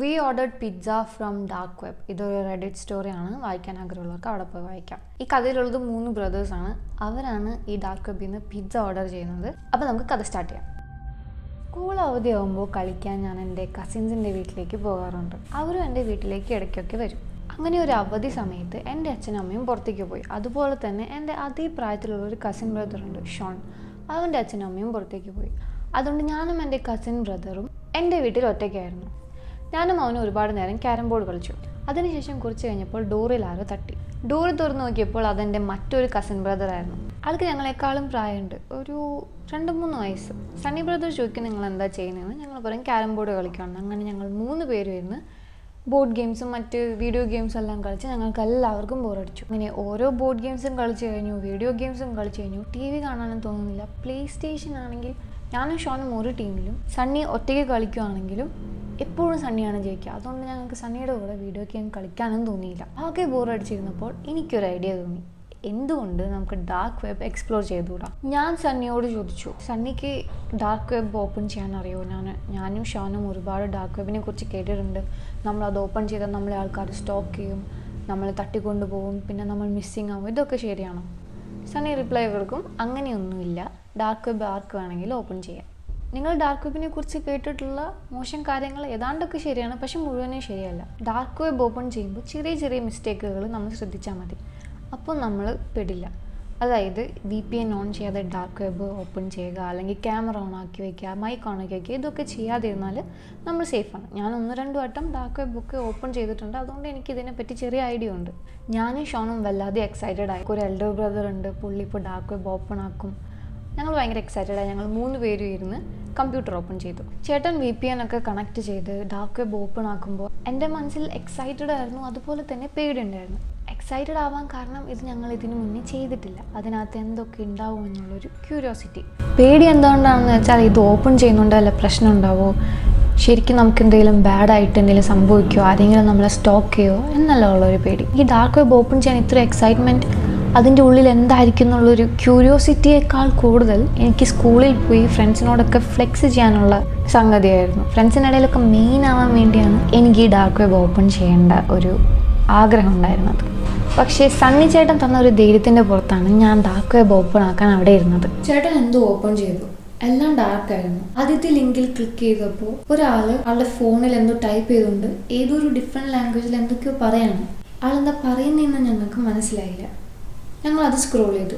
We ordered pizza from dark web ഇതൊരു Reddit സ്റ്റോറിയാണ് വായിക്കാൻ ആഗ്രഹമുള്ളവർക്ക് അവിടെ പോയി വായിക്കാം. ഈ കഥയിലുള്ളത് മൂന്ന് ബ്രദേഴ്സ് ആണ്. അവരാണ് ഈ ഡാർക്ക് വെബിൽ നിന്ന് പിസ്സ ഓർഡർ ചെയ്യുന്നത്. അപ്പോൾ നമുക്ക് കഥ സ്റ്റാർട്ട് ചെയ്യാം. സ്കൂൾ അവധിയാകുമ്പോൾ കളിക്കാൻ ഞാൻ എന്റെ കസിൻസിന്റെ വീട്ടിലേക്ക് പോകാറുണ്ട്. അവരും എന്റെ വീട്ടിലേക്ക് ഇടയ്ക്കൊക്കെ വരും. അങ്ങനെ ഒരു അവധി സമയത്ത് എന്റെ അച്ഛനും അമ്മയും പുറത്തേക്ക് പോയി. അതുപോലെ തന്നെ എന്റെ അതേ പ്രായത്തിലുള്ള ഒരു കസിൻ ബ്രദറുണ്ട് ഷോൺ. അവന്റെ അച്ഛനും അമ്മയും പുറത്തേക്ക് പോയി. അതുകൊണ്ട് ഞാനും എന്റെ കസിൻ ബ്രദറും എന്റെ വീട്ടിൽ ഒറ്റയ്ക്കായിരുന്നു. ഞാനും അവനും ഒരുപാട് നേരം ക്യാരം ബോർഡ് കളിച്ചു. അതിനുശേഷം കുറച്ച് കഴിഞ്ഞപ്പോൾ ഡോറിൽ ആരോ തട്ടി. ഡോറ് തുറന്ന് നോക്കിയപ്പോൾ അതെന്റെ മറ്റൊരു കസിൻ ബ്രദർ ആയിരുന്നു. ആൾക്ക് ഞങ്ങളെക്കാളും പ്രായമുണ്ട്. ഒരു രണ്ട് മൂന്ന് വയസ്സ്. സണ്ണി ബ്രദർ ചോദിക്കും നിങ്ങൾ എന്താ ചെയ്യുന്നതെന്ന്? ഞങ്ങൾ പറയും ക്യാരം ബോർഡ് കളിക്കുകയാണ് അങ്ങനെ ഞങ്ങൾ മൂന്ന് പേരും ഇരുന്ന് ബോർഡ് ഗെയിംസും മറ്റ് വീഡിയോ ഗെയിംസും എല്ലാം കളിച്ച് ഞങ്ങൾക്ക് എല്ലാവർക്കും ബോറടിച്ചു അങ്ങനെ ഓരോ ബോർഡ് ഗെയിംസും കളിച്ച് കഴിഞ്ഞു വീഡിയോ ഗെയിംസും കളിച്ച് കഴിഞ്ഞു. ടി വി കാണാനും തോന്നുന്നില്ല. പ്ലേ സ്റ്റേഷൻ ആണെങ്കിൽ ഞാനും ഷോനും ഒരു ടീമിലും സണ്ണി ഒറ്റയ്ക്ക് കളിക്കുവാണെങ്കിലും എപ്പോഴും സണ്ണിയാണ് ജയിക്കുക. അതുകൊണ്ട് ഞങ്ങൾക്ക് സണ്ണിയുടെ കൂടെ വീഡിയോ ഗെയിം കളിക്കാനും തോന്നിയില്ല. ആകെ ബോറടിച്ചിരുന്നപ്പോൾ എനിക്കൊരു ഐഡിയ തോന്നി. എന്തുകൊണ്ട് നമുക്ക് ഡാർക്ക് വെബ് എക്സ്പ്ലോർ ചെയ്തുകൂടാ? ഞാൻ സണ്ണിയോട് ചോദിച്ചു. സണ്ണിക്ക് ഡാർക്ക് വെബ് ഓപ്പൺ ചെയ്യാൻ അറിയോ ഞാൻ ഞാനും ഷാനും ഒരുപാട് ഡാർക്ക് വെബിനെ കുറിച്ച് കേട്ടിട്ടുണ്ട്. നമ്മൾ അത് ഓപ്പൺ ചെയ്താൽ നമ്മളെ ആൾക്കാർ സ്റ്റോക്ക് ചെയ്യും. നമ്മൾ തട്ടിക്കൊണ്ടു പോകും. പിന്നെ നമ്മൾ മിസ്സിങ് ആവും. ഇതൊക്കെ ശരിയാണോ? സണ്ണി റിപ്ലൈ കൊടുക്കും. അങ്ങനെയൊന്നുമില്ല. ഡാർക്ക് വെബ് ആർക്ക് വേണമെങ്കിലും ഓപ്പൺ ചെയ്യാം. നിങ്ങൾ ഡാർക്ക് വെബിനെ കുറിച്ച് കേട്ടിട്ടുള്ള മോശം കാര്യങ്ങൾ ഏതാണ്ടൊക്കെ ശരിയാണ് പക്ഷെ മുഴുവനും ശരിയല്ല. ഡാർക്ക് വെബ് ഓപ്പൺ ചെയ്യുമ്പോൾ ചെറിയ ചെറിയ മിസ്റ്റേക്കുകൾ നമ്മൾ ശ്രദ്ധിച്ചാൽ മതി. അപ്പോൾ നമ്മൾ പെടില്ല. അതായത് വി പി എൻ ഓൺ ചെയ്യാതെ ഡാർക്ക് വെബ് ഓപ്പൺ ചെയ്യുക അല്ലെങ്കിൽ ക്യാമറ ഓൺ ആക്കി വയ്ക്കുക മൈക്ക് ഓൺ ആക്കി വയ്ക്കുക ഇതൊക്കെ ചെയ്യാതിരുന്നാൽ നമ്മൾ സേഫാണ് ഞാൻ ഒന്ന് രണ്ട് വട്ടം ഡാർക്ക് വെബ് ഒക്കെ ഓപ്പൺ ചെയ്തിട്ടുണ്ട്. അതുകൊണ്ട് എനിക്ക് ഇതിനെപ്പറ്റി ചെറിയ ഐഡിയ ഉണ്ട്. ഞാനും ഷോണും വല്ലാതെ എക്സൈറ്റഡ് ആയി. ഒരു എൽഡർ ബ്രദർ ഉണ്ട്. പുള്ളി ഇപ്പോൾ ഡാർക്ക് വെബ് ഓപ്പൺ ആക്കും. ഞങ്ങൾ ഭയങ്കര എക്സൈറ്റഡ് ആയി. ഞങ്ങൾ മൂന്ന് പേരും ഇരുന്ന് കമ്പ്യൂട്ടർ ഓപ്പൺ ചെയ്തു. ചേട്ടൻ വി പി എൻ ഒക്കെ കണക്ട് ചെയ്ത് ഡാർക്ക് വെബ് ഓപ്പൺ ആക്കുമ്പോൾ എന്റെ മനസ്സിൽ എക്സൈറ്റഡ് ആയിരുന്നു. അതുപോലെ തന്നെ പേടിയുണ്ടായിരുന്നു. എക്സൈറ്റഡ് ആവാൻ കാരണം ഇത് ഞങ്ങൾ ഇതിനു മുന്നേ ചെയ്തിട്ടില്ല. അതിനകത്ത് എന്തൊക്കെ ഉണ്ടാവും എന്നുള്ളൊരു ക്യൂരിയോസിറ്റി പേടി എന്തുകൊണ്ടാണെന്ന് വെച്ചാൽ ഇത് ഓപ്പൺ ചെയ്യുന്നുണ്ട് അല്ല പ്രശ്നം ഉണ്ടാവോ? ശരിക്കും നമുക്ക് എന്തെങ്കിലും ബാഡ് ആയിട്ട് എന്തെങ്കിലും സംഭവിക്കുമോ ആരെങ്കിലും നമ്മളെ സ്റ്റോക്ക് ചെയ്യുമോ എന്നല്ല ഉള്ളൊരു പേടി. ഈ ഡാർക്ക് വെബ് ഓപ്പൺ ചെയ്യാൻ ഇത്ര എക്സൈറ്റ്മെന്റ് അതിന്റെ ഉള്ളിൽ എന്തായിരിക്കും എന്നുള്ളൊരു ക്യൂരിയോസിറ്റിയേക്കാൾ കൂടുതൽ എനിക്ക് സ്കൂളിൽ പോയി ഫ്രണ്ട്സിനോടൊക്കെ ഫ്ലെക്സ് ചെയ്യാനുള്ള സംഗതിയായിരുന്നു. ഫ്രണ്ട്സിനിടയിലൊക്കെ മെയിൻ ആവാൻ വേണ്ടിയാണ് എനിക്ക് ഈ ഡാർക്ക് വെബ് ഓപ്പൺ ചെയ്യേണ്ട ഒരു ആഗ്രഹം ഉണ്ടായിരുന്നത്. പക്ഷേ സണ്ണി ചേട്ടൻ തന്ന ഒരു ധൈര്യത്തിന്റെ പുറത്താണ് ഞാൻ ഡാർക്ക് വെബ് ഓപ്പൺ ആക്കാൻ അവിടെ ഇരുന്നത്. ചേട്ടൻ എന്തോ ഓപ്പൺ ചെയ്തു. എല്ലാം ഡാർക്ക് ആയിരുന്നു. ആദ്യത്തെ ലിങ്കിൽ ക്ലിക്ക് ചെയ്തപ്പോൾ ഒരാൾ ആളുടെ ഫോണിൽ എന്തോ ടൈപ്പ് ചെയ്തുകൊണ്ട് ഏതൊരു ഡിഫറെന്റ് ലാംഗ്വേജിൽ എന്തൊക്കെയോ പറയാണ്. ആളെന്താ പറയുന്നതെന്ന് ഞങ്ങൾക്ക് മനസ്സിലായില്ല. ഞങ്ങൾ അത് സ്ക്രോൾ ചെയ്തു.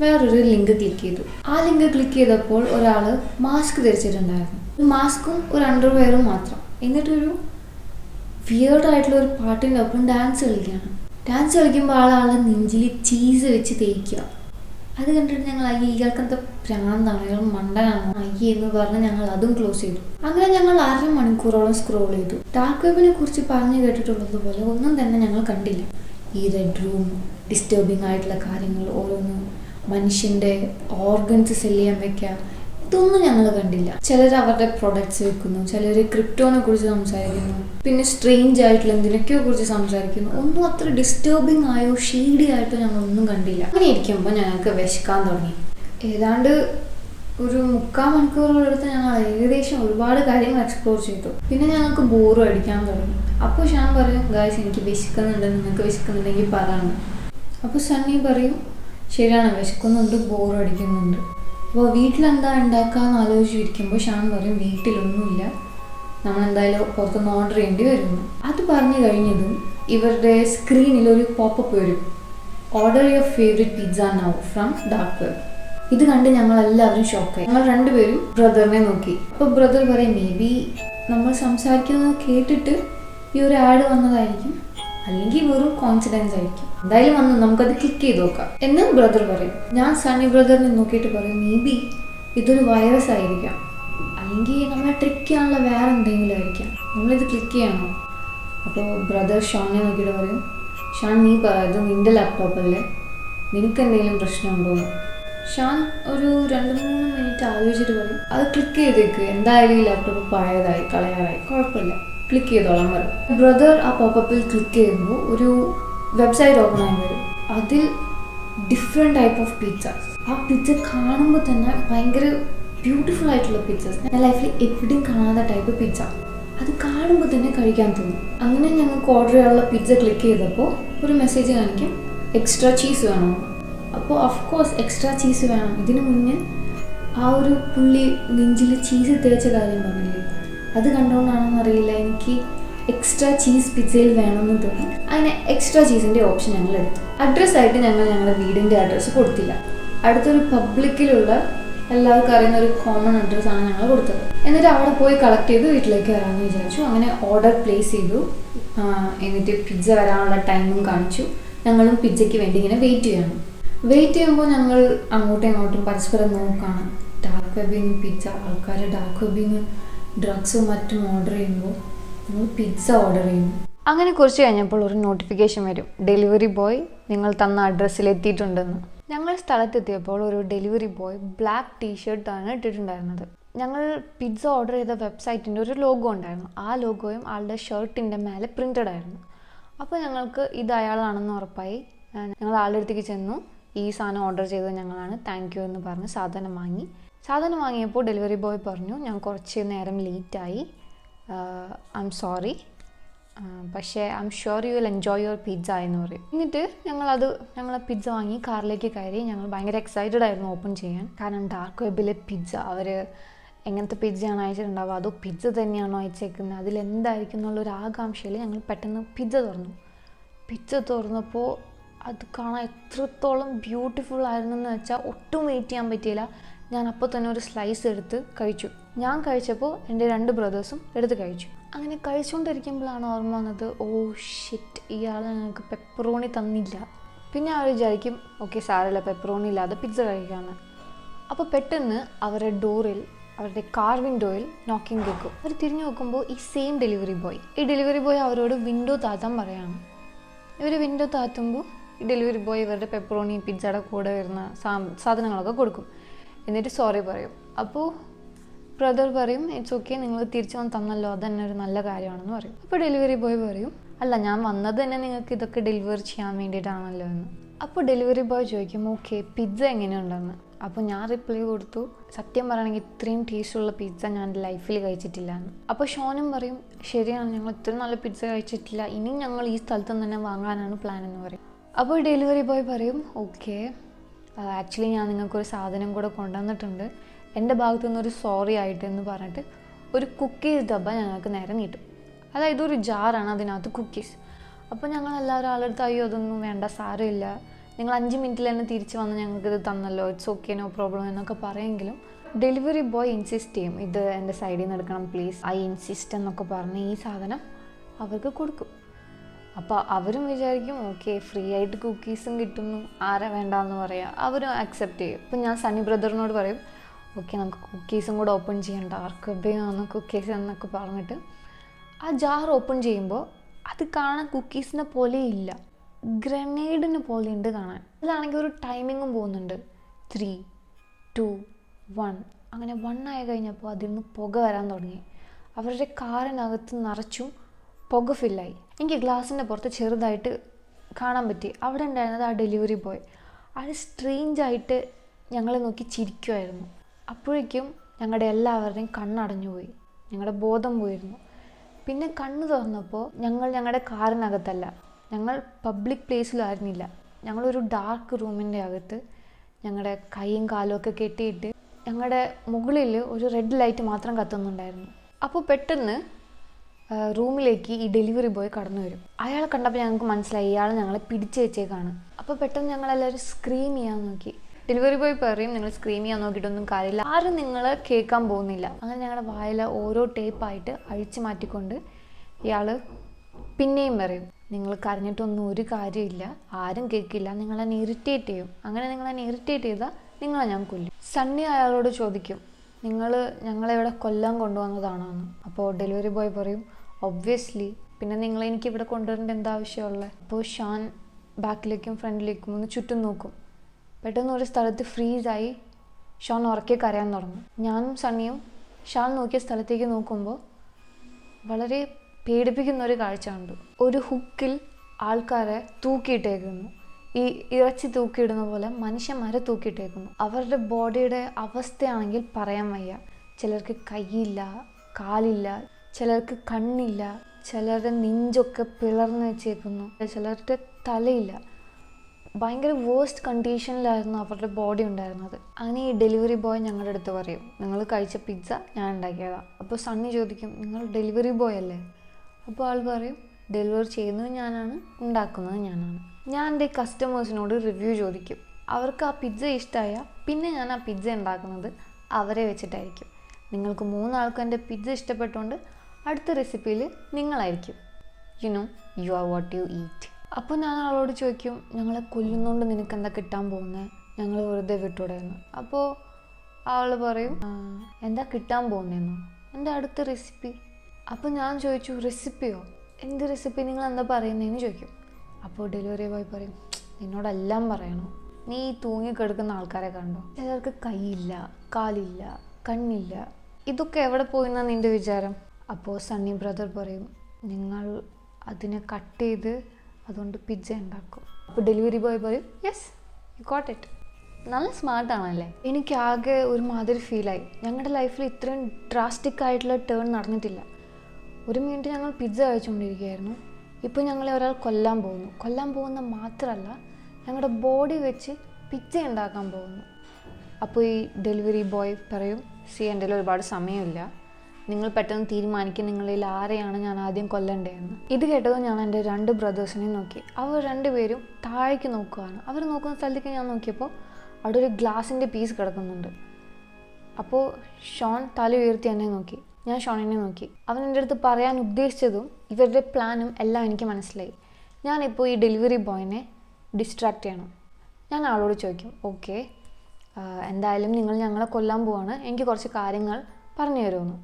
വേറൊരു ലിങ്ക് ക്ലിക്ക് ചെയ്തു. ആ ലിങ്ക് ക്ലിക്ക് ചെയ്തപ്പോൾ ഒരാൾ മാസ്ക് ധരിച്ചിട്ടുണ്ടായിരുന്നു. ഒരു മാസ്കും ഒരു അണ്ടർവെയറും മാത്രം. എന്നിട്ടൊരു വിയേർഡ് ആയിട്ടുള്ള ഒരു പാട്ടിന്റെ ഒപ്പം ഡാൻസ് കളിക്കുകയാണ്. ഡാൻസ് കളിക്കുമ്പോൾ ആളുടെ നെഞ്ചിൽ ചീസ് വെച്ച് തേക്കുക. അത് കണ്ടിട്ട് ഞങ്ങൾ അയ്യ ഇയാൾക്കെന്താ പ്രാന്താണ് അയാൾ മണ്ടനാണ്? അയ്യ എന്ന് പറഞ്ഞ് ഞങ്ങൾ അതും ക്ലോസ് ചെയ്തു. അങ്ങനെ ഞങ്ങൾ അര മണിക്കൂറോളം സ്ക്രോൾ ചെയ്തു ഡാർക്ക് വെബിനെ കുറിച്ച് പറഞ്ഞു കേട്ടിട്ടുള്ളതുപോലെ ഒന്നും തന്നെ ഞങ്ങൾ കണ്ടില്ല. ഈ റെഡ് റൂം ഡിസ്റ്റർബിംഗ് ആയിട്ടുള്ള കാര്യങ്ങൾ ഓരോന്ന് മനുഷ്യന്റെ ഓർഗൻസ് സെൽ ചെയ്യാൻ വെക്കുക ഇതൊന്നും ഞങ്ങൾ കണ്ടില്ല. ചിലർ അവരുടെ പ്രൊഡക്ട്സ് വെക്കുന്നു. ചിലർ ക്രിപ്റ്റോനെ കുറിച്ച് സംസാരിക്കുന്നു. പിന്നെ സ്ട്രേഞ്ച് ആയിട്ടുള്ള എന്തിനൊക്കെയോ കുറിച്ച് സംസാരിക്കുന്നു. ഒന്നും അത്ര ഡിസ്റ്റർബിംഗ് ആയോ ഷീഡി ആയിട്ടോ ഞങ്ങൾ ഒന്നും കണ്ടില്ല. അങ്ങനെ ഇരിക്കുമ്പോൾ ഞങ്ങൾക്ക് വിശക്കാൻ തുടങ്ങി. ഏതാണ്ട് ഒരു മുക്കാൽ മണിക്കൂറോടടുത്ത് ഞങ്ങൾ ഏകദേശം ഒരുപാട് കാര്യങ്ങൾ എക്സ്പ്ലോർ ചെയ്തു. പിന്നെ ഞങ്ങൾക്ക് ബോറും അടിക്കാൻ തുടങ്ങി. അപ്പോൾ ഞാൻ പറയും ഗായ്സ് എനിക്ക് വിശക്കുന്നുണ്ട്. നിങ്ങൾക്ക് വിശക്കുന്നുണ്ടെങ്കിൽ പറയണം അപ്പോൾ സണ്ണി പറയും ശരിയാണ് വിശക്കുന്നുണ്ട് ബോർ അടിക്കുന്നുണ്ട്. അപ്പോൾ വീട്ടിലെന്താ ഉണ്ടാക്കാന്ന് ആലോചിച്ചിരിക്കുമ്പോൾ ഷാൻ പറയും വീട്ടിലൊന്നുമില്ല. നമ്മൾ എന്തായാലും പുറത്തുനിന്ന് ഓർഡർ ചെയ്യേണ്ടി വരുന്നു. അത് പറഞ്ഞു കഴിഞ്ഞതും ഇവരുടെ സ്ക്രീനിൽ ഒരു പോപ്പപ്പ് വരും. Order your favourite pizza now from dark ഇത് കണ്ട് ഞങ്ങൾ എല്ലാവരും ഷോക്കായി ഞങ്ങൾ രണ്ടുപേരും ബ്രദറിനെ നോക്കി. അപ്പോൾ ബ്രദർ പറയും മേ ബി നമ്മൾ സംസാരിക്കുന്നത് കേട്ടിട്ട് ഈ ഒരു ആഡ് വന്നതായിരിക്കും. അല്ലെങ്കിൽ വെറും കോൺഫിഡൻസ് ആയിരിക്കും. എന്തായാലും വന്ന് നമുക്കത് ക്ലിക്ക് ചെയ്ത് നോക്കാം. എന്ന് ബ്രദർ പറയും. ഞാൻ സണ്ണി ബ്രദറിനെ നോക്കിയിട്ട് പറയും മേ ബി ഇതൊരു വൈറസ് ആയിരിക്കാം. അല്ലെങ്കിൽ നമ്മൾ ട്രിക്ക് ചെയ്യാനുള്ള വേറെ എന്തെങ്കിലും ആയിരിക്കാം. നമ്മളിത് ക്ലിക്ക് ചെയ്യണോ? അപ്പോൾ ബ്രദർ ഷോണിനെ നോക്കിയിട്ട് പറയും ഷാൻ നീ പറ ഇത് നിന്റെ ലാപ്ടോപ്പല്ലേ നിനക്ക് എന്തെങ്കിലും പ്രശ്നമുണ്ടോ? ഷാൻ ഒരു രണ്ട് മൂന്ന് മിനിറ്റ് ആലോചിച്ചിട്ട് പറയും അത് ക്ലിക്ക് ചെയ്തേക്ക്. എന്തായാലും ഈ ലാപ്ടോപ്പ് പഴയതായി കളയാറായി. കുഴപ്പമില്ല. ക്ലിക്ക് ചെയ്തോളാം പറയും. ബ്രദർ ആ പോപ്പപ്പിൽ ക്ലിക്ക് ചെയ്യുമ്പോൾ ഒരു വെബ്സൈറ്റ് ഓപ്പൺ ആയി വരും അതിൽ ഡിഫറെന്റ് ടൈപ്പ് ഓഫ് പിzzas ആ പിസ്സ കാണുമ്പോൾ തന്നെ ഭയങ്കര ബ്യൂട്ടിഫുൾ ആയിട്ടുള്ള പിക്ചേഴ്സ് ഞാൻ ലൈഫിൽ എവിടെയും കാണാത്ത ടൈപ്പ് പിസ്സ അത് കാണുമ്പോൾ തന്നെ കഴിക്കാൻ തോന്നും. അങ്ങനെ ഞങ്ങൾക്ക് ഓർഡർ ചെയ്യാനുള്ള പിസ്സ ക്ലിക്ക് ചെയ്തപ്പോൾ ഒരു മെസ്സേജ് കാണിക്കും. എക്സ്ട്രാ ചീസ് വേണോ? അപ്പോൾ കോഴ്സ് എക്സ്ട്രാ ചീസ് വേണം. ഇതിന് മുന്നേ ആ ഒരു പുള്ളി നെഞ്ചിൽ ചീസ് തേച്ച കാര്യം പറഞ്ഞില്ലേ? അത് കണ്ടുകൊണ്ടാണെന്ന് അറിയില്ല എനിക്ക് എക്സ്ട്രാ ചീസ് പിzzയിൽ വേണമെന്ന് തോന്നി. അങ്ങനെ എക്സ്ട്രാ ചീസിന്റെ ഓപ്ഷൻ ഞങ്ങൾ എടുത്തു. അഡ്രസ്സായിട്ട് ഞങ്ങൾ ഞങ്ങളുടെ വീടിന്റെ അഡ്രസ്സ് കൊടുത്തില്ല. അടുത്തൊരു പബ്ലിക്കിലുള്ള എല്ലാവർക്കും അറിയുന്ന ഒരു കോമൺ അഡ്രസ്സാണ് ഞങ്ങൾ കൊടുത്തത്. എന്നിട്ട് അവിടെ പോയി കളക്ട് ചെയ്ത് വീട്ടിലേക്ക് വരാമെന്ന് വിചാരിച്ചു. അങ്ങനെ ഓർഡർ പ്ലേസ് ചെയ്തു. എന്നിട്ട് പിസ്സ വരാനുള്ള ടൈമും കാണിച്ചു. ഞങ്ങളും പിസ്സയ്ക്ക് വേണ്ടി ഇങ്ങനെ വെയിറ്റ് ചെയ്യണം വെയിറ്റ് ചെയ്യുമ്പോൾ ഞങ്ങൾ അങ്ങോട്ടും ഇങ്ങോട്ടും പരസ്പരം നോക്കാണ് ഡാർക്ക് വെബിങ് പിസ്സ ആൾക്കാർ ഡാർക്ക് വെബിങ് ഡ്രഗ്സും മറ്റും ഓർഡർ ചെയ്യുമ്പോൾ പിസ്സ ഓർഡർ ചെയ്യുന്നു അങ്ങനെ കുറച്ച് കഴിഞ്ഞപ്പോൾ ഒരു നോട്ടിഫിക്കേഷൻ വരും. ഡെലിവറി ബോയ് നിങ്ങൾ തന്ന അഡ്രസ്സിൽ എത്തിയിട്ടുണ്ടെന്ന്. ഞങ്ങൾ സ്ഥലത്തെത്തിയപ്പോൾ ഒരു ഡെലിവറി ബോയ് ബ്ലാക്ക് ടീഷർട്ടാണ് ഇട്ടിട്ടുണ്ടായിരുന്നത്. ഞങ്ങൾ പിസ്സ ഓർഡർ ചെയ്ത വെബ്സൈറ്റിന്റെ ഒരു ലോഗോ ഉണ്ടായിരുന്നു. ആ ലോഗോയും ആളുടെ ഷർട്ടിന്റെ മേലെ പ്രിന്റഡ് ആയിരുന്നു. അപ്പോൾ ഞങ്ങൾക്ക് ഇത് അയാളാണെന്ന് ഉറപ്പായി. ഞങ്ങൾ ആളുടെ അടുത്തേക്ക് ചെന്നു. ഈ സാധനം ഓർഡർ ചെയ്തത് ഞങ്ങളാണ്. താങ്ക് യു എന്ന് പറഞ്ഞ് സാധനം വാങ്ങി. സാധനം വാങ്ങിയപ്പോൾ ഡെലിവറി ബോയ് പറഞ്ഞു ഞാൻ കുറച്ച് നേരം ലേറ്റായി ഐ എം സോറി പക്ഷേ I'm sure you will enjoy your pizza എന്ന് പറയും. എന്നിട്ട് ഞങ്ങളത് ഞങ്ങൾ പിസ്സ വാങ്ങി കാറിലേക്ക് കയറി ഞങ്ങൾ ഭയങ്കര എക്സൈറ്റഡ് ആയിരുന്നു ഓപ്പൺ ചെയ്യാൻ. കാരണം ഡാർക്ക് വെബിലെ പിസ്സ അവർ എങ്ങനത്തെ പിജ്ജയാണ് അയച്ചിട്ടുണ്ടാവുക? അതോ പിസ്സ തന്നെയാണോ അയച്ചേക്കുന്നത്? അതിലെന്തായിരിക്കും എന്നുള്ളൊരു ആകാംക്ഷയിൽ ഞങ്ങൾ പെട്ടെന്ന് പിസ്സ തുറന്നു. പിസ്സ തുറന്നപ്പോൾ അത് കാണാൻ എത്രത്തോളം ബ്യൂട്ടിഫുൾ ആയിരുന്നു എന്ന് വെച്ചാൽ ഒട്ടും വെയിറ്റ് ചെയ്യാൻ പറ്റിയില്ല. ഞാൻ അപ്പോൾ തന്നെ ഒരു സ്ലൈസ് എടുത്ത് കഴിച്ചു. ഞാൻ കഴിച്ചപ്പോൾ എന്റെ രണ്ട് ബ്രദേഴ്സും എടുത്ത് കഴിച്ചു. അങ്ങനെ കഴിച്ചുകൊണ്ടിരിക്കുമ്പോഴാണ് ഓർമ്മ വന്നത് ഓ ഷിറ്റ് ഇയാൾ ഞങ്ങൾക്ക് പെപ്പറോണി തന്നില്ല. പിന്നെ അവർ വിചാരിക്കും ഓക്കെ സാറല്ല പെപ്പറോണി ഇല്ലാതെ പിസ്സ കഴിക്കാമെന്ന് അപ്പോൾ പെട്ടെന്ന് അവരുടെ ഡോറിൽ അവരുടെ കാർ വിൻഡോയിൽ നോക്കിങ് കേൾക്കും. അവർ തിരിഞ്ഞു നോക്കുമ്പോൾ ഈ സെയിം ഡെലിവറി ബോയ് ഈ ഡെലിവറി ബോയ് അവരോട് വിൻഡോ താത്താൻ പറയാണ്. ഇവർ വിൻഡോ താത്തുമ്പോൾ ഈ ഡെലിവറി ബോയ് ഇവരുടെ പെപ്പറോണി പിസ്സയുടെ കൂടെ വരുന്ന സാധനങ്ങളൊക്കെ കൊടുക്കും. എന്നിട്ട് സോറി പറയും. അപ്പോൾ ബ്രദർ പറയും ഇറ്റ്സ് ഓക്കെ നിങ്ങൾ തിരിച്ചു വന്ന് തന്നല്ലോ അതന്നെ തന്നെ ഒരു നല്ല കാര്യമാണെന്ന് പറയും. അപ്പോൾ ഡെലിവറി ബോയ് പറയും അല്ല ഞാൻ വന്നത് തന്നെ നിങ്ങൾക്ക് ഇതൊക്കെ ഡെലിവർ ചെയ്യാൻ വേണ്ടിയിട്ടാണല്ലോ എന്ന്. അപ്പോൾ ഡെലിവറി ബോയ് ചോദിക്കും ഓക്കെ പിസ്സ എങ്ങനെയുണ്ടെന്ന്? അപ്പോൾ ഞാൻ റിപ്ലൈ കൊടുത്തു സത്യം പറയുകയാണെങ്കിൽ ഇത്രയും ടേസ്റ്റുള്ള പിസ്സ ഞാൻ എന്റെ ലൈഫിൽ കഴിച്ചിട്ടില്ല എന്ന്. അപ്പോൾ ഷോനും പറയും ശരിയാണ് ഞങ്ങൾ ഇത്രയും നല്ല പിസ്സ കഴിച്ചിട്ടില്ല. ഇനി ഞങ്ങൾ ഈ സ്ഥലത്തു നിന്ന് തന്നെ വാങ്ങാനാണ് പ്ലാൻ എന്ന് പറയും. അപ്പോൾ ഡെലിവറി ബോയ് പറയും ഓക്കെ ആക്ച്വലി ഞാൻ നിങ്ങൾക്കൊരു സാധനം കൂടെ കൊണ്ടുവന്നിട്ടുണ്ട്. എന്റെ ഭാഗത്തു നിന്നൊരു സോറി ആയിട്ട് എന്ന് പറഞ്ഞിട്ട് ഒരു കുക്കീസ് ഡബ്ബ ഞങ്ങൾക്ക് നേരെ നീട്ടും. അതായത് ഒരു ജാറാണ് അതിനകത്ത് കുക്കീസ് അപ്പോൾ ഞങ്ങൾ എല്ലാവരും ആളെടുത്ത് അയ്യോ അതൊന്നും വേണ്ട സാരമില്ല. നിങ്ങൾ അഞ്ച് മിനിറ്റിൽ തന്നെ തിരിച്ച് വന്ന് ഞങ്ങൾക്ക് ഇത് തന്നല്ലോ. ഇറ്റ്സ് ഓക്കെ നോ പ്രോബ്ലം എന്നൊക്കെ പറയുമെങ്കിലും ഡെലിവറി ബോയ് ഇൻസിസ്റ്റ് ചെയ്യും ഇത് എന്റെ സൈഡിൽ നിന്ന് എടുക്കണം പ്ലീസ് ഐ ഇൻസിസ്റ്റ് എന്നൊക്കെ പറഞ്ഞ് ഈ സാധനം അവർക്ക് കൊടുക്കും. അപ്പോൾ അവരും വിചാരിക്കും ഓക്കെ ഫ്രീ ആയിട്ട് കുക്കീസും കിട്ടുന്നു. ആരാ വേണ്ടാന്ന് പറയാം. അവരും അക്സെപ്റ്റ് ചെയ്യും. ഇപ്പം ഞാൻ സണ്ണി ബ്രദറിനോട് പറയും ഓക്കെ നമുക്ക് കുക്കീസും കൂടെ ഓപ്പൺ ചെയ്യണ്ട. ആർക്ക് ഉപയോഗമാണ് കുക്കീസ് എന്നൊക്കെ പറഞ്ഞിട്ട് ആ ജാർ ഓപ്പൺ ചെയ്യുമ്പോൾ അത് കാണാൻ കുക്കീസിനെ പോലെ ഇല്ല. ഗ്രനേഡിന് പോലെ ഉണ്ട് കാണാൻ. അതിലാണെങ്കിൽ ഒരു ടൈമിങ്ങും പോകുന്നുണ്ട്. ത്രീ ടു വൺ അങ്ങനെ വൺ ആയി കഴിഞ്ഞപ്പോൾ അതിൽ നിന്ന് പുക വരാൻ തുടങ്ങി. അവരുടെ കാറിനകത്ത് നിറച്ചും പുക ഫില്ലായി എനിക്ക് ഗ്ലാസിന്റെ പുറത്ത് ചെറുതായിട്ട് കാണാൻ പറ്റി. അവിടെ ഉണ്ടായിരുന്നത് ആ ഡെലിവറി ബോയ്. അത് സ്ട്രേഞ്ചായിട്ട് ഞങ്ങളെ നോക്കി ചിരിക്കുമായിരുന്നു അപ്പോഴേക്കും ഞങ്ങളുടെ എല്ലാവരുടെയും കണ്ണടഞ്ഞു പോയി. ഞങ്ങളുടെ ബോധം പോയിരുന്നു. പിന്നെ കണ്ണ് തുറന്നപ്പോൾ ഞങ്ങൾ ഞങ്ങളുടെ കാറിനകത്തല്ല. ഞങ്ങൾ പബ്ലിക് പ്ലേസിലായിരുന്നില്ല ഞങ്ങളൊരു ഡാർക്ക് റൂമിന്റെ അകത്ത് ഞങ്ങളുടെ കൈയും കാലും ഒക്കെ കെട്ടിയിട്ട് ഞങ്ങളുടെ മുകളിൽ ഒരു റെഡ് ലൈറ്റ് മാത്രം കത്തുന്നുണ്ടായിരുന്നു. അപ്പോൾ പെട്ടെന്ന് റൂമിലേക്ക് ഈ ഡെലിവറി ബോയ് കടന്നു വരും. അയാളെ കണ്ടപ്പോൾ ഞങ്ങൾക്ക് മനസ്സിലായി ഇയാൾ ഞങ്ങളെ പിടിച്ചു വെച്ചേക്കാണ്. അപ്പോൾ പെട്ടെന്ന് ഞങ്ങളെല്ലാവരും സ്ക്രീം ചെയ്യാൻ നോക്കി. ഡെലിവറി ബോയ് പറയും നിങ്ങൾ സ്ക്രീം ചെയ്യാൻ നോക്കിയിട്ടൊന്നും കാര്യമില്ല. ആരും നിങ്ങൾ കേൾക്കാൻ പോകുന്നില്ല. അങ്ങനെ ഞങ്ങളുടെ വായിലെ ഓരോ ടേപ്പായിട്ട് അഴിച്ചു മാറ്റിക്കൊണ്ട് ഇയാൾ പിന്നെയും പറയും നിങ്ങൾ കരഞ്ഞിട്ടൊന്നും ഒരു കാര്യമില്ല. ആരും കേൾക്കില്ല. നിങ്ങളെന്നെ ഇറിറ്റേറ്റ് ചെയ്യും. അങ്ങനെ നിങ്ങളെന്നെ ഇറിറ്റേറ്റ് ചെയ്താൽ നിങ്ങളെ ഞാൻ കൊല്ലും. സണ്ണി അയാളോട് ചോദിക്കും നിങ്ങൾ ഞങ്ങളെ ഇവിടെ കൊല്ലാൻ കൊണ്ടുവന്നതാണോ? എന്ന്. അപ്പോൾ ഡെലിവറി ബോയ് പറയും ഒബ്വിയസ്ലി പിന്നെ നിങ്ങൾ എനിക്ക് ഇവിടെ കൊണ്ടുവരേണ്ട എന്താ ആവശ്യമുള്ളത് അപ്പോൾ ഷാൻ ബാക്കിലേക്കും ഫ്രണ്ടിലേക്കും ഒന്ന് ചുറ്റും നോക്കും. പെട്ടെന്ന് ഒരു സ്ഥലത്ത് ഫ്രീസായി ഷാൻ ഉറക്കെ കരയാൻ തുടങ്ങും. ഞാനും സണ്ണിയും ഷാൻ നോക്കിയ സ്ഥലത്തേക്ക് നോക്കുമ്പോൾ വളരെ പേടിപ്പിക്കുന്ന ഒരു കാഴ്ച കണ്ടു ഒരു ഹുക്കിൽ ആൾക്കാരെ തൂക്കിയിട്ടേക്കുന്നു. ഈ ഇറച്ചി തൂക്കിയിടുന്ന പോലെ മനുഷ്യന്മാരെ തൂക്കിയിട്ടേക്കുന്നു. അവരുടെ ബോഡിയുടെ അവസ്ഥയാണെങ്കിൽ പറയാൻ വയ്യ. ചിലർക്ക് കൈയില്ല കാലില്ല ചിലർക്ക് കണ്ണില്ല ചിലരുടെ നെഞ്ചൊക്കെ പിളർന്ന് വെച്ചേക്കുന്നു ചിലരുടെ തലയില്ല. ഭയങ്കര വേസ്റ്റ് കണ്ടീഷനിലായിരുന്നു അവരുടെ ബോഡി ഉണ്ടായിരുന്നത്. അങ്ങനെ ഈ ഡെലിവറി ബോയ് ഞങ്ങളുടെ അടുത്ത് പറയും നിങ്ങൾ കഴിച്ച പിസ്സ ഞാൻ ഉണ്ടാക്കിയതാണ് അപ്പോൾ സണ്ണി ചോദിക്കും നിങ്ങൾ ഡെലിവറി ബോയ് അല്ലേ? അപ്പോൾ ആൾ പറയും ഡെലിവറി ചെയ്യുന്നത് ഞാനാണ് ഉണ്ടാക്കുന്നത് ഞാനാണ്. ഞാൻ എന്റെ കസ്റ്റമേഴ്സിനോട് റിവ്യൂ ചോദിക്കും അവർക്ക് ആ പിസ്സ ഇഷ്ടമായ പിന്നെ ഞാൻ ആ പിസ്സ ഉണ്ടാക്കുന്നത് അവരെ വെച്ചിട്ടായിരിക്കും. നിങ്ങൾക്ക് മൂന്നാൾക്കും എന്റെ പിസ്സ ഇഷ്ടപ്പെട്ടുകൊണ്ട് അടുത്ത റെസിപ്പിയിൽ നിങ്ങളായിരിക്കും. You know you are what you eat അപ്പോൾ ഞാൻ ആളോട് ചോദിക്കും ഞങ്ങളെ കൊല്ലുന്നതുകൊണ്ട് നിനക്ക് എന്താ കിട്ടാൻ പോകുന്നത് ഞങ്ങൾ വെറുതെ വിട്ടൂടെ എന്ന് അപ്പോൾ ആൾ പറയും എന്താ കിട്ടാൻ പോകുന്നതെന്നോ എന്റെ അടുത്ത റെസിപ്പി അപ്പോൾ ഞാൻ ചോദിച്ചു റെസിപ്പിയോ എന്ത് റെസിപ്പി നിങ്ങൾ എന്താ പറയുന്നതെന്ന് ചോദിക്കും. അപ്പോൾ ഡെലിവറി ബോയ് പറയും നിന്നോടെല്ലാം പറയണോ? നീ തൂങ്ങിക്കിടക്കുന്ന ആൾക്കാരെ കണ്ടോ? ചിലർക്ക് കൈയില്ല കാലില്ല കണ്ണില്ല. ഇതൊക്കെ എവിടെ പോയിന്നാ നിന്റെ വിചാരം? അപ്പോൾ സണ്ണി ബ്രദർ പറയും നിങ്ങൾ അതിനെ കട്ട് ചെയ്ത് അതുകൊണ്ട് പിജ്ജ ഉണ്ടാക്കും. അപ്പോൾ ഡെലിവറി ബോയ് പറയും യെസ് യു ഗോട്ട് ഇറ്റ് നല്ല സ്മാർട്ടാണല്ലേ എനിക്ക് ആകെ ഒരു മാതിരി ഫീലായി ഞങ്ങളുടെ ലൈഫിൽ ഇത്രയും ഡ്രാസ്റ്റിക് ആയിട്ടുള്ള ടേൺ നടന്നിട്ടില്ല. ഒരു മിനിറ്റ് ഞങ്ങൾ പിജ്ജ കഴിച്ചുകൊണ്ടിരിക്കുകയായിരുന്നു ഇപ്പോൾ ഞങ്ങളെ ഒരാൾ കൊല്ലാൻ പോകുന്നു. കൊല്ലാൻ പോകുന്ന മാത്രമല്ല ഞങ്ങളുടെ ബോഡി വെച്ച് പിജ്ജ ഉണ്ടാക്കാൻ പോകുന്നു. അപ്പോൾ ഈ ഡെലിവറി ബോയ് പറയും സി എന്റെ ഒരുപാട് സമയമില്ല. നിങ്ങൾ പെട്ടെന്ന് തീരുമാനിക്കും നിങ്ങളിൽ ആരെയാണ് ഞാൻ ആദ്യം കൊല്ലണ്ടേന്ന് ഇത് കേട്ടത് ഞാൻ എന്റെ രണ്ട് ബ്രദേഴ്സിനെ നോക്കി. അവർ രണ്ടുപേരും താഴേക്ക് നോക്കുകയാണ് അവർ നോക്കുന്ന സ്ഥലത്തേക്ക് ഞാൻ നോക്കിയപ്പോൾ അവിടെ ഒരു ഗ്ലാസിന്റെ പീസ് കിടക്കുന്നുണ്ട്. അപ്പോൾ ഷോൺ തല ഉയർത്തി എന്നെ നോക്കി. ഞാൻ ഷോണിനെ നോക്കി. അവൻ എന്റെ അടുത്ത് പറയാൻ ഉദ്ദേശിച്ചതും ഇവരുടെ പ്ലാനും എല്ലാം എനിക്ക് മനസ്സിലായി. ഞാനിപ്പോൾ ഈ ഡെലിവറി ബോയിനെ ഡിസ്ട്രാക്റ്റ് ചെയ്യണം. ഞാൻ ആളോട് ചോദിക്കും ഓക്കെ എന്തായാലും നിങ്ങൾ ഞങ്ങളെ കൊല്ലാൻ പോവാണ്. എനിക്ക് കുറച്ച് കാര്യങ്ങൾ പറഞ്ഞു തരുമെന്ന്.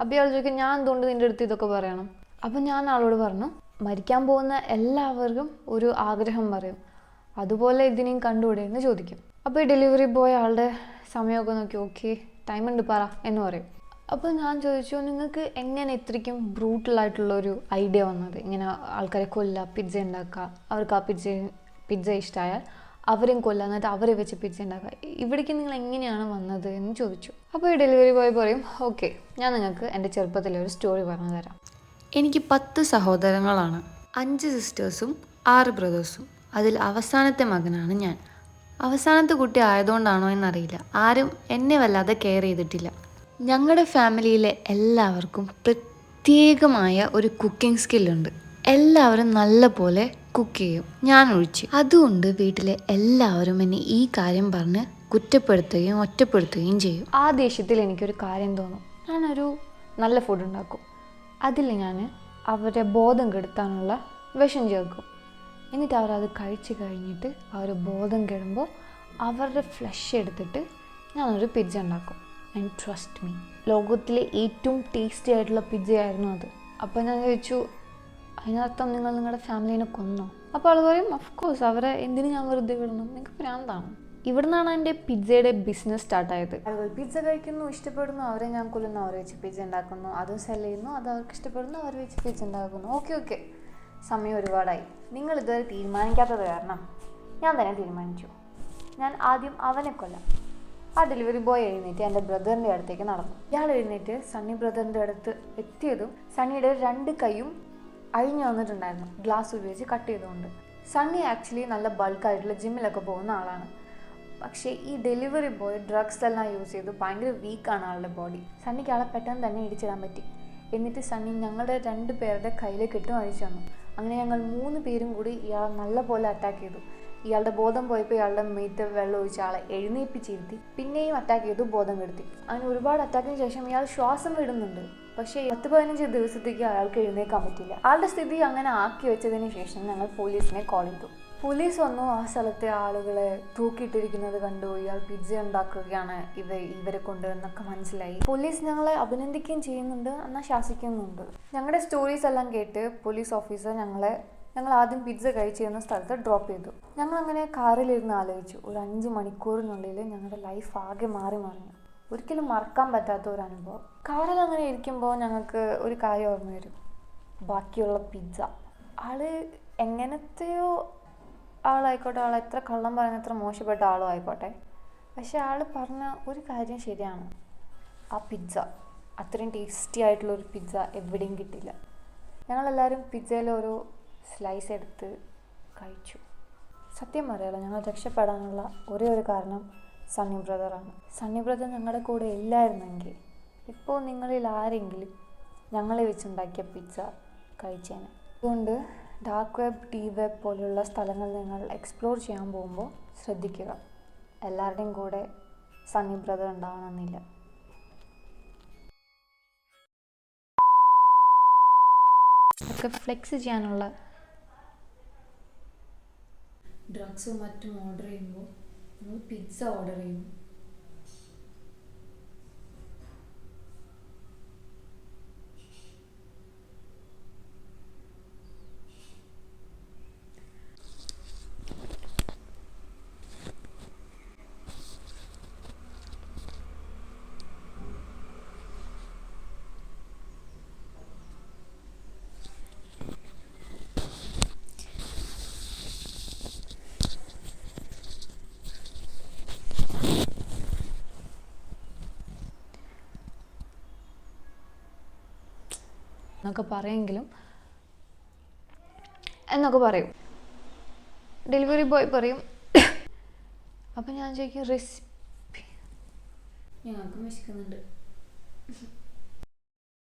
അപ്പോൾ ഇയാൾ ചോദിക്കും ഞാൻ എന്തുകൊണ്ട് നിന്റെ അടുത്ത് ഇതൊക്കെ പറയണം? അപ്പം ഞാൻ ആളോട് പറഞ്ഞു മരിക്കാൻ പോകുന്ന എല്ലാവർക്കും ഒരു ആഗ്രഹം പറയും. അതുപോലെ ഇതിനെയും കണ്ടുകൂടെ എന്ന് ചോദിക്കും. അപ്പോൾ ഈ ഡെലിവറി ബോയ് ആളുടെ സമയമൊക്കെ നോക്കി ഓക്കെ ടൈം ഉണ്ട് പറ എന്ന് പറയും. അപ്പോൾ ഞാൻ ചോദിച്ചു നിങ്ങൾക്ക് എങ്ങനെ ഇത്രയ്ക്കും ബ്രൂട്ടലായിട്ടുള്ള ഒരു ഐഡിയ വന്നത്? ഇങ്ങനെ ആൾക്കാരെ കൊല്ലുക പിജ്ജ ഉണ്ടാക്കുക അവർക്ക് ആ പിജ്ജ പിജ്ജ ഇഷ്ടമായാൽ അവരെയും കൊല്ലുക എന്നിട്ട് അവരെ വെച്ച് പിരിച്ചുണ്ടാക്കുക. ഇവിടേക്ക് നിങ്ങൾ എങ്ങനെയാണ് വന്നത് എന്ന് ചോദിച്ചു. അപ്പോൾ ഈ ഡെലിവറി ബോയ് പറയും ഓക്കെ ഞാൻ നിങ്ങൾക്ക് എന്റെ ചെറുപ്പത്തിലെ ഒരു സ്റ്റോറി പറഞ്ഞു തരാം. എനിക്ക് പത്ത് സഹോദരങ്ങളാണ്. അഞ്ച് സിസ്റ്റേഴ്സും ആറ് ബ്രദേഴ്സും അതിൽ അവസാനത്തെ മകനാണ് ഞാൻ. അവസാനത്തെ കുട്ടി ആയതുകൊണ്ടാണോ എന്നറിയില്ല. ആരും എന്നെ വല്ലാതെ കെയർ ചെയ്തിട്ടില്ല. ഞങ്ങളുടെ ഫാമിലിയിലെ എല്ലാവർക്കും പ്രത്യേകമായ ഒരു കുക്കിംഗ് സ്കില്ലുണ്ട് എല്ലാവരും നല്ലപോലെ കുക്ക് ചെയ്യും. ഞാൻ ഒഴിച്ച്. അതുകൊണ്ട് വീട്ടിലെ എല്ലാവരും എന്നെ ഈ കാര്യം പറഞ്ഞ് കുറ്റപ്പെടുത്തുകയും ഒറ്റപ്പെടുത്തുകയും ചെയ്യും. ആ ദേഷ്യത്തിൽ എനിക്കൊരു കാര്യം തോന്നും. ഞാനൊരു നല്ല ഫുഡ് ഉണ്ടാക്കും. അതിൽ ഞാൻ അവരെ ബോധം കെടുത്താനുള്ള വിഷം ചേർക്കും. എന്നിട്ട് അവരത് കഴിച്ച് കഴിഞ്ഞിട്ട് അവർ ബോധം കെടുമ്പോൾ അവരുടെ ഫ്ലഷ് എടുത്തിട്ട് ഞാനൊരു പിജ്ജ ഉണ്ടാക്കും. ആൻഡ് ട്രസ്റ്റ് മീ ലോകത്തിലെ ഏറ്റവും ടേസ്റ്റി ആയിട്ടുള്ള പിജ്ജയായിരുന്നു അത്. അപ്പോൾ ഞാൻ ചോദിച്ചു അതിനർത്ഥം നിങ്ങൾ നിങ്ങളുടെ ഫാമിലീനെ കൊന്നോ. അപ്പോൾ ആൾ പറയും കോഴ്സ് അവരെ എന്തിനു ഞാൻ വെറുതെ വിടണം? നിങ്ങൾക്ക് ഭ്രാന്താണ്. ഇവിടുന്നാണ് എന്റെ പിസ്സയുടെ ബിസിനസ് സ്റ്റാർട്ടായത് ആളുകൾ പിസ്സ കഴിക്കുന്നു ഇഷ്ടപ്പെടുന്നു അവരെ ഞാൻ കൊല്ലുന്നു അവർ വെച്ച് പിസ്സ ഉണ്ടാക്കുന്നു. അതും സെൽ ചെയ്യുന്നു അത് അവർക്ക് ഇഷ്ടപ്പെടുന്നു അവർ വെച്ച് പിസ്സ ഉണ്ടാക്കുന്നു. ഓക്കെ ഓക്കെ സമയം ഒരുപാടായി. നിങ്ങൾ ഇതുവരെ തീരുമാനിക്കാത്തത് കാരണം ഞാൻ തന്നെ തീരുമാനിച്ചു. ഞാൻ ആദ്യം അവനെ കൊല്ലാം. ആ ഡെലിവറി ബോയ് എഴുന്നേറ്റ് എന്റെ ബ്രദറിന്റെ അടുത്തേക്ക് നടന്നു. ഇയാൾ എഴുന്നേറ്റ് സണ്ണി ബ്രദറിന്റെ അടുത്ത് എത്തിയതും സണ്ണിയുടെ രണ്ട് കൈയും അഴിഞ്ഞു വന്നിട്ടുണ്ടായിരുന്നു. ഗ്ലാസ് ഉപയോഗിച്ച് കട്ട് ചെയ്തുകൊണ്ട്. സണ്ണി ആക്ച്വലി നല്ല ബൾക്കായിട്ടുള്ള ജിമ്മിലൊക്കെ പോകുന്ന ആളാണ്. പക്ഷേ ഈ ഡെലിവറി ബോയ് ഡ്രഗ്സ് എല്ലാം യൂസ് ചെയ്ത് ഭയങ്കര വീക്കാണ് ആളുടെ ബോഡി സണ്ണിക്ക് ആളെ പെട്ടെന്ന് തന്നെ ഇടിച്ചിടാൻ പറ്റി. എന്നിട്ട് സണ്ണി ഞങ്ങളുടെ രണ്ട് പേരുടെ കയ്യിലേക്ക് ഇട്ടും അഴിച്ചു വന്നു അങ്ങനെ ഞങ്ങൾ മൂന്ന് പേരും കൂടി ഇയാളെ നല്ല പോലെ അറ്റാക്ക് ചെയ്തു. ഇയാളുടെ ബോധം പോയപ്പോൾ ഇയാളുടെ മേത്ത് വെള്ളം ഒഴിച്ച് ആളെ എഴുന്നേപ്പിച്ചിരുത്തി. പിന്നെയും അറ്റാക്ക് ചെയ്തു ബോധം കെടുത്തി. അങ്ങനെ ഒരുപാട് അറ്റാക്കിന് ശേഷം ഇയാൾ ശ്വാസം വിടുന്നുണ്ട്. പക്ഷേ പത്ത് പതിനഞ്ച് ദിവസത്തേക്ക് അയാൾക്ക് എഴുന്നേക്കാൻ പറ്റില്ല. ആളുടെ സ്ഥിതി അങ്ങനെ ആക്കി വെച്ചതിന് ശേഷം ഞങ്ങൾ പോലീസിനെ കോൾ ചെയ്തു. പോലീസ് വന്നു ആ സ്ഥലത്തെ ആളുകളെ തൂക്കിയിട്ടിരിക്കുന്നത് കണ്ടു. ഇയാൾ പിജ്ജ ഉണ്ടാക്കുകയാണ് ഇവ ഇവരെ കൊണ്ട് എന്നൊക്കെ മനസ്സിലായി. പോലീസ് ഞങ്ങളെ അഭിനന്ദിക്കുകയും ചെയ്യുന്നുണ്ട് എന്നാൽ ശാസിക്കുന്നുണ്ട്. ഞങ്ങളുടെ സ്റ്റോറീസ് എല്ലാം കേട്ട് പോലീസ് ഓഫീസർ ഞങ്ങളെ ഞങ്ങൾ ആദ്യം പിജ്ജ കഴിച്ചിരുന്ന സ്ഥലത്ത് ഡ്രോപ്പ് ചെയ്തു. ഞങ്ങൾ അങ്ങനെ കാറിലിരുന്ന് ആലോചിച്ചു. ഒരു അഞ്ച് മണിക്കൂറിനുള്ളിൽ ഞങ്ങളുടെ ലൈഫ് ആകെ മാറി മറിഞ്ഞു ഒരിക്കലും മറക്കാൻ പറ്റാത്ത ഒരു അനുഭവം. കാറിൽ അങ്ങനെ ഇരിക്കുമ്പോൾ ഞങ്ങൾക്ക് ഒരു കാര്യം ഓർമ്മ വരും. ബാക്കിയുള്ള പിസ്സ ആൾ എങ്ങനത്തെയോ ആളായിക്കോട്ടെ ആൾ എത്ര കള്ളം പറയുന്ന എത്ര മോശപ്പെട്ട ആളും ആയിക്കോട്ടെ. പക്ഷെ ആൾ പറഞ്ഞ ഒരു കാര്യം ശരിയാണ്. ആ പിസ്സ അത്രയും ടേസ്റ്റി ആയിട്ടുള്ള ഒരു പിസ്സ എവിടെയും കിട്ടില്ല ഞങ്ങളെല്ലാവരും പിസ്സയിൽ ഒരു സ്ലൈസ് എടുത്ത് കഴിച്ചു. സത്യം പറയാലോ ഞങ്ങൾ രക്ഷപ്പെടാനുള്ള ഒരേ ഒരു കാരണം സണ്ണി ബ്രദറാണ്. സണ്ണി ബ്രദർ ഞങ്ങളുടെ കൂടെ ഇല്ലായിരുന്നെങ്കിൽ ഇപ്പോൾ നിങ്ങളിൽ ആരെങ്കിലും ഞങ്ങളെ വെച്ചുണ്ടാക്കിയ പിസ്സ കഴിച്ചേനെ. അതുകൊണ്ട് ഡാർക്ക് വെബ് ഡീ വെബ് പോലെയുള്ള സ്ഥലങ്ങൾ നിങ്ങൾ എക്സ്പ്ലോർ ചെയ്യാൻ പോകുമ്പോൾ ശ്രദ്ധിക്കുക. എല്ലാവരുടെയും കൂടെ സണ്ണി ബ്രദർ ഉണ്ടാവണമെന്നില്ല. ഒക്കെ ഫ്ലെക്സ് ചെയ്യാനുള്ള ഡ്രഗ്സും മറ്റും ഓർഡർ ചെയ്യുമ്പോൾ പിസ്സ ഓർഡർ ചെയ്യും. എന്നൊക്കെ പറയെങ്കിലും എന്നൊക്കെ പറയും. ഡെലിവറി ബോയ് പറയും. അപ്പം ഞാൻ ചോദിക്കും റെസിപ്പി? ഞങ്ങൾക്ക് വിശക്കുന്നുണ്ട്.